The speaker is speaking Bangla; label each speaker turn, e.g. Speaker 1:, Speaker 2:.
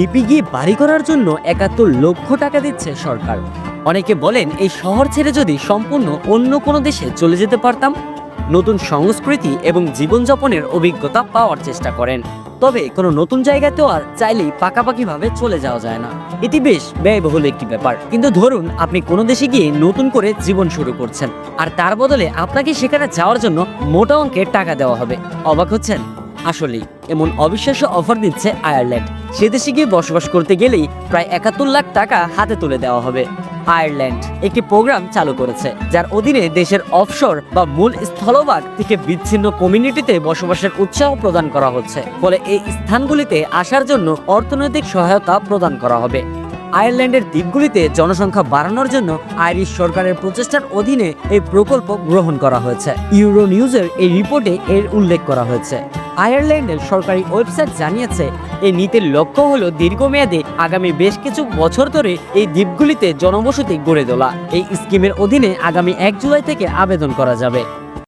Speaker 1: দ্বীপে গিয়ে বাড়ি করার জন্য একাত্তর লক্ষ টাকা দিচ্ছে সরকার। অনেকে বলেন এই শহর ছেড়ে যদি সম্পূর্ণ অন্য কোনো দেশে চলে যেতে পারতাম, নতুন সংস্কৃতি এবং জীবনযাপনের অভিজ্ঞতা পাওয়ার চেষ্টা করেন। তবে কোনো নতুন জায়গাতেও আর চাইলেই পাকাপাকিভাবে চলে যাওয়া যায় না। এটি বেশ ব্যয়বহুল একটি ব্যাপার। কিন্তু ধরুন, আপনি কোনো দেশে গিয়ে নতুন করে জীবন শুরু করছেন, আর তার বদলে আপনাকে সেখানে যাওয়ার জন্য মোটা অঙ্কের টাকা দেওয়া হবে। অবাক হচ্ছেন? আসলেই, এমন অবিশ্বাস্য অফার দিচ্ছে আয়ারল্যান্ড সে দেশে গিয়ে বসবাস করতে গেলেই প্রায় একাত্তর লাখ টাকা হাতে তুলে দেওয়া হবে। আয়ারল্যান্ড একটি প্রোগ্রাম চালু করেছে, যার অধীনে দেশের অফশোর বা মূল স্থলভাগ থেকে বিচ্ছিন্ন কমিউনিটিতে বসবাসের উৎসাহ প্রদান করা হচ্ছে। ফলে এই স্থানগুলিতে আসার জন্য অর্থনৈতিক সহায়তা প্রদান করা হবে। আয়ারল্যান্ডের দ্বীপগুলিতে জনসংখ্যা বাড়ানোর জন্য আইরিশ সরকারের প্রচেষ্টার অধীনে এই প্রকল্প গ্রহণ করা হয়েছে। ইউরো নিউজের এই রিপোর্টে এর উল্লেখ করা হয়েছে। আয়ারল্যান্ডের সরকারি ওয়েবসাইট জানিয়েছে এই নীতির লক্ষ্য হলো দীর্ঘমেয়াদে আগামী বেশ কিছু বছর ধরে এই দ্বীপগুলিতে জনবসতি গড়ে তোলা। এই স্কিমের অধীনে আগামী এক জুলাই থেকে আবেদন করা যাবে।